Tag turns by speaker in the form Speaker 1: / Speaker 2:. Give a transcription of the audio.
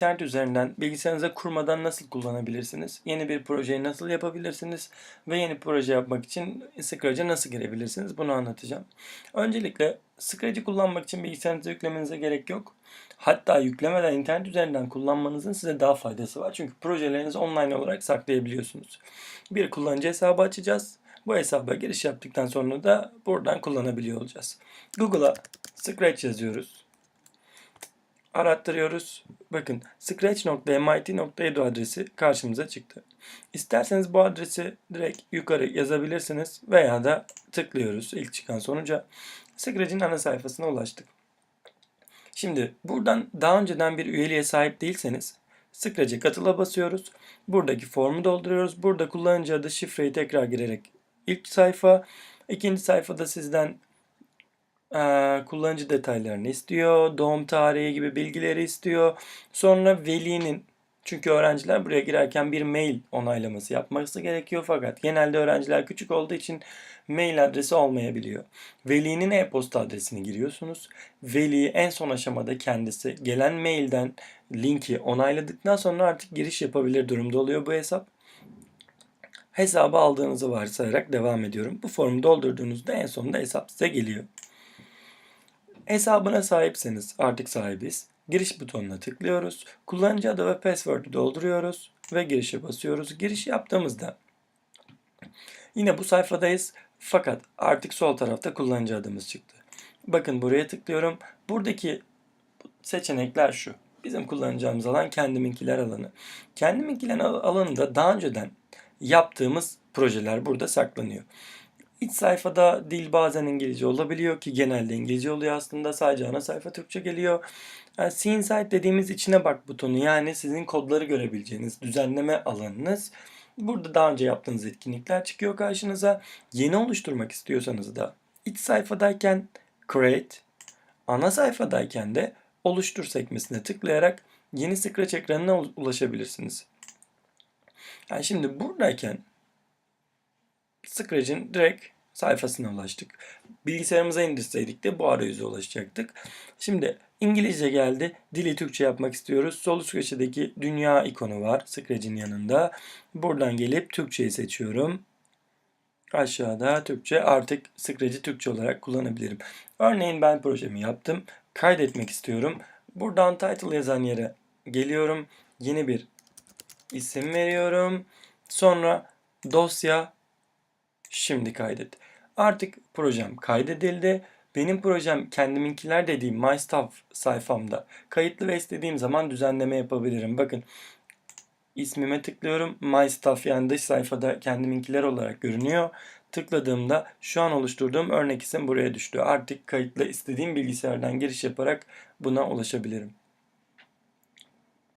Speaker 1: İnternet üzerinden bilgisayarınıza kurmadan nasıl kullanabilirsiniz? Yeni bir projeyi nasıl yapabilirsiniz? Ve yeni proje yapmak için Scratch'e nasıl girebilirsiniz? Bunu anlatacağım. Öncelikle Scratch'i kullanmak için bilgisayarınıza yüklemenize gerek yok. Hatta yüklemeden internet üzerinden kullanmanızın size daha faydası var. Çünkü projelerinizi online olarak saklayabiliyorsunuz. Bir kullanıcı hesabı açacağız. Bu hesaba giriş yaptıktan sonra da buradan kullanabiliyor olacağız. Google'a Scratch yazıyoruz arattırıyoruz. Bakın scratch.mit.edu adresi karşımıza çıktı. İsterseniz bu adresi direkt yukarı yazabilirsiniz veya da tıklıyoruz ilk çıkan sonuca. Scratch'in ana sayfasına ulaştık. Şimdi buradan daha önceden bir üyeliğe sahip değilseniz Scratch'e katıla basıyoruz. Buradaki formu dolduruyoruz. Burada kullanıcı adı şifreyi tekrar girerek ilk sayfa. ikinci sayfada sizden Eee, kullanıcı detaylarını istiyor, doğum tarihi gibi bilgileri istiyor. Sonra velinin çünkü öğrenciler buraya girerken bir mail onaylaması yapması gerekiyor fakat genelde öğrenciler küçük olduğu için mail adresi olmayabiliyor. Velinin e-posta adresini giriyorsunuz. Veli en son aşamada kendisi gelen mailden linki onayladıktan sonra artık giriş yapabilir durumda oluyor bu hesap. Hesabı aldığınızı varsayarak devam ediyorum. Bu formu doldurduğunuzda en sonunda hesap size geliyor. Hesabına sahipseniz artık sahibiz. Giriş butonuna tıklıyoruz. Kullanıcı adı ve password'ü dolduruyoruz ve girişe basıyoruz. Giriş yaptığımızda yine bu sayfadayız. Fakat artık sol tarafta kullanıcı adımız çıktı. Bakın buraya tıklıyorum. Buradaki seçenekler şu. Bizim kullanacağımız alan kendiminkiler alanı. Kendiminkiler alanında daha önceden yaptığımız projeler burada saklanıyor. İç sayfada dil bazen İngilizce olabiliyor ki genelde İngilizce oluyor aslında. Sadece ana sayfa Türkçe geliyor. Yani See Inside dediğimiz içine bak butonu yani sizin kodları görebileceğiniz düzenleme alanınız. Burada daha önce yaptığınız etkinlikler çıkıyor karşınıza. Yeni oluşturmak istiyorsanız da iç sayfadayken Create, ana sayfadayken de Oluştur sekmesine tıklayarak yeni Scratch ekranına ulaşabilirsiniz. Yani şimdi buradayken Scratch'in direkt sayfasına ulaştık. Bilgisayarımıza indirseydik de bu arayüze ulaşacaktık. Şimdi İngilizce geldi. Dili Türkçe yapmak istiyoruz. Sol üst köşedeki dünya ikonu var Scratch'in yanında. Buradan gelip Türkçeyi seçiyorum. Aşağıda Türkçe artık Scratch'i Türkçe olarak kullanabilirim. Örneğin ben projemi yaptım. Kaydetmek istiyorum. Buradan title yazan yere geliyorum. Yeni bir isim veriyorum. Sonra dosya Şimdi kaydet. Artık projem kaydedildi. Benim projem kendiminkiler dediğim My Stuff sayfamda kayıtlı ve istediğim zaman düzenleme yapabilirim. Bakın ismime tıklıyorum. My Stuff yani dış sayfada kendiminkiler olarak görünüyor. Tıkladığımda şu an oluşturduğum örnek isim buraya düştü. Artık kayıtlı istediğim bilgisayardan giriş yaparak buna ulaşabilirim.